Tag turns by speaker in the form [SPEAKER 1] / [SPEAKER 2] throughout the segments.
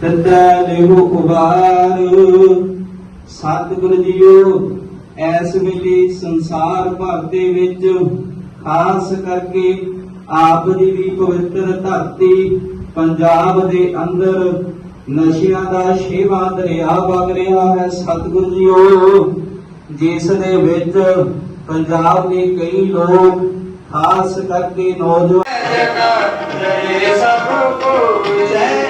[SPEAKER 1] ਤਤੈ ਲਿਹੋ ਉਬਾਰ। ਸਤਿਗੁਰ JIO, S ਵੇਲੇ ਸੰਸਾਰ ਭਰ ਦੇ ਵਿੱਚ ਖਾਸ ਕਰਕੇ ਆਪ ਜੀ ਦੀ ਪਵਿੱਤਰ ਧਰਤੀ ਪੰਜਾਬ ਦੇ ਅੰਦਰ ਨਸ਼ਿਆਂ ਦਾ ਛੇਵਾ ਦਰਿਆ ਵਗ ਰਿਹਾ ਹੈ ਸਤਿਗੁਰ ਜੀਓ। ਜਿਸ ਦੇ ਵਿੱਚ ਪੰਜਾਬ ਦੇ ਕਈ ਲੋਕ, ਖਾਸ ਕਰਕੇ ਨੌਜਵਾਨ
[SPEAKER 2] ਜੈ ਸਭ ਕੋਈ ਜੈ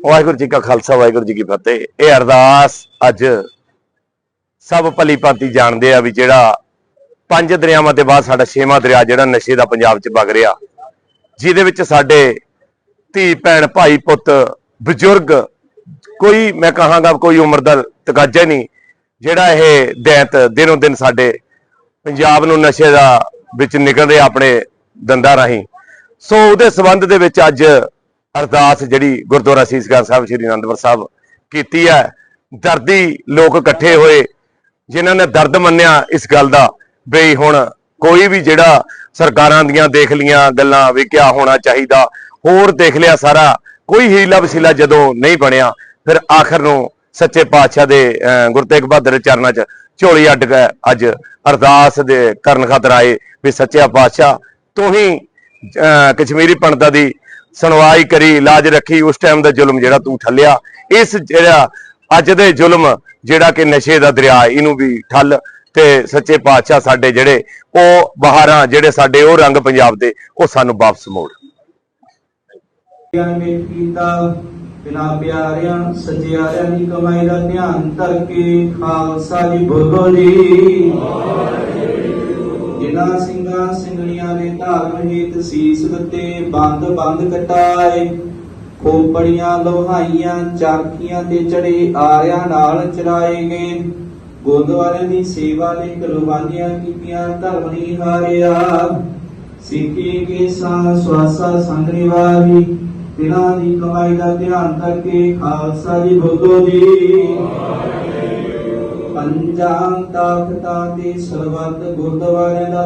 [SPEAKER 3] ਵਾਹਿਗੁਰੂ ਜੀ ਕਾ ਖਾਲਸਾ, ਵਾਹਿਗੁਰੂ ਜੀ ਕੀ ਫਤਿਹ। ਇਹ ਅਰਦਾਸ ਅੱਜ ਸਭ ਭਲੀ ਭਾਂਤੀ ਜਾਣਦੇ ਆ ਵੀ ਜਿਹੜਾ ਪੰਜ ਦਰਿਆਵਾਂ ਦੇ ਬਾਅਦ ਸਾਡਾ ਛੇਵਾਂ ਦਰਿਆ, ਜਿਹੜਾ ਨਸ਼ੇ ਦਾ ਪੰਜਾਬ 'ਚ ਵਗ ਰਿਹਾ, ਜਿਹਦੇ ਵਿੱਚ ਸਾਡੇ ਧੀ, ਭੈਣ, ਭਾਈ, ਪੁੱਤ, ਬਜ਼ੁਰਗ, ਕੋਈ ਮੈਂ ਕਹਾਂਗਾ ਕੋਈ ਉਮਰ ਦਾ ਤਕਾਜ਼ਾ ਨਹੀਂ, ਜਿਹੜਾ ਇਹ ਦੈਂਤ ਦਿਨੋਂ ਦਿਨ ਸਾਡੇ ਪੰਜਾਬ ਨੂੰ ਨਸ਼ੇ ਦਾ ਵਿੱਚ ਨਿਕਲ ਆਪਣੇ ਦੰਦਾਂ ਰਾਹੀਂ। ਸੋ ਉਹਦੇ ਸਬੰਧ ਦੇ ਵਿੱਚ ਅੱਜ ਅਰਦਾਸ ਜਿਹੜੀ ਗੁਰਦੁਆਰਾ ਸੀਸਗੰਜ ਸਾਹਿਬ ਸ੍ਰੀ ਅਨੰਦਪੁਰ ਸਾਹਿਬ ਕੀਤੀ ਹੈ। ਦਰਦੀ ਲੋਕ ਇਕੱਠੇ ਹੋਏ, ਜਿਨ੍ਹਾਂ ਨੇ ਦਰਦ ਮੰਨਿਆ ਇਸ ਗੱਲ ਦਾ ਬਈ ਹੁਣ ਕੋਈ ਵੀ ਜਿਹੜਾ ਸਰਕਾਰਾਂ ਦੀਆਂ ਦੇਖ ਲੀਆਂ ਗੱਲਾਂ, ਵੀ ਕਿਆ ਹੋਣਾ ਚਾਹੀਦਾ ਹੋਰ ਦੇਖ ਲਿਆ ਸਾਰਾ। ਕੋਈ ਹੀਲਾ ਵਸੀਲਾ ਜਦੋਂ ਨਹੀਂ ਬਣਿਆ ਫਿਰ ਆਖਰ ਨੂੰ ਸੱਚੇ ਪਾਤਸ਼ਾਹ ਦੇ ਅਹ, ਗੁਰੂ ਤੇਗ ਬਹਾਦਰ ਚਰਨਾਂ 'ਚ ਝੋਲੀ ਅੱਡ ਕੇ ਅੱਜ ਅਰਦਾਸ ਦੇ ਕਰਨ ਖਾਤਰ ਆਏ ਵੀ ਸੱਚਿਆ ਪਾਤਸ਼ਾਹ ਤੂੰ ਹੀ ਕਸ਼ਮੀਰੀ ਪੰਡਤਾਂ ਦੀ ਸੁਣਵਾਈ ਕਰੀ ਇਲਾਜ ਰੱਖੀ ਉਸ ਟਾਈਮ ਦਾ ਜ਼ੁਲਮ ਜਿਹੜਾ ਤੂੰ ਠੱਲਿਆ ਇਸ ਜਿਹੜਾ ਅੱਜ ਦੇ ਜ਼ੁਲਮ ਜਿਹੜਾ ਕਿ ਨਸ਼ੇ ਦਾ ਦਰਿਆ ਇਹਨੂੰ ਵੀ ਠੱਲ ਤੇ ਸੱਚੇ ਪਾਤਸ਼ਾਹ ਸਾਡੇ ਜਿਹੜੇ ਉਹ ਬਹਾਰਾਂ ਜਿਹੜੇ ਸਾਡੇ ਉਹ ਰੰਗ ਪੰਜਾਬ ਦੇ ਉਹ ਸਾਨੂੰ ਵਾਪਸ ਮੋੜ।
[SPEAKER 1] ਗਿਆਨ ਕੀਤਾ, ਬਿਨਾ ਪਿਆਰਿਆਂ ਸਜਿਆਰਿਆਂ ਦੀ ਕਮਾਈ ਦਾ ਧਿਆਨ ਧਰ ਕੇ ਖਾਲਸਾ ਜੀ ਬੋਲੋ ਜਿਨ੍ਹਾਂ ਸਿੰਘਾਂ ਸਿੰਘਣੀਆਂ ਨੇ ਧਾਰਨ ਹੇਤ ਸੀਸ ਦਿੱਤੇ, ਬੰਦ ਬੰਦ ਕਟਾਏ, ਖੋਪੜੀਆਂ ਲੋਹਾਈਆਂ ਚਾਰਖੀਆਂ ਤੇ ਚੜੇ ਆਰਿਆਂ ਨਾਲ ਚਰਾਏ ਗਏ। ਗੁਰਦੁਆਰੇ ਦੀ ਸੇਵਾ ਲਈ ਕੁਰਬਾਨੀਆਂ ਕੀਤੀਆਂ, ਧਰਮ ਨਹੀਂ ਹਾਰਿਆ। ਸਿੱਖੀ ਕੇ ਸਾਂ ਸਵਾਸਾ ਸੰਗਣੀ ਵਾਰੀ ਤਿਨਾਂ ਦੀ ਕਮਾਈ ਦਾ ਧਿਆਨ ਕਰਕੇ ਖਾਲਸਾ ਜੀ ਬੋਲੋ ਜੀ। ਪੰਜਾਂ ਤਖਤਾਂ ਤੇ ਸਰਬੱਤ ਗੁਰਦੁਆਰਿਆਂ ਦਾ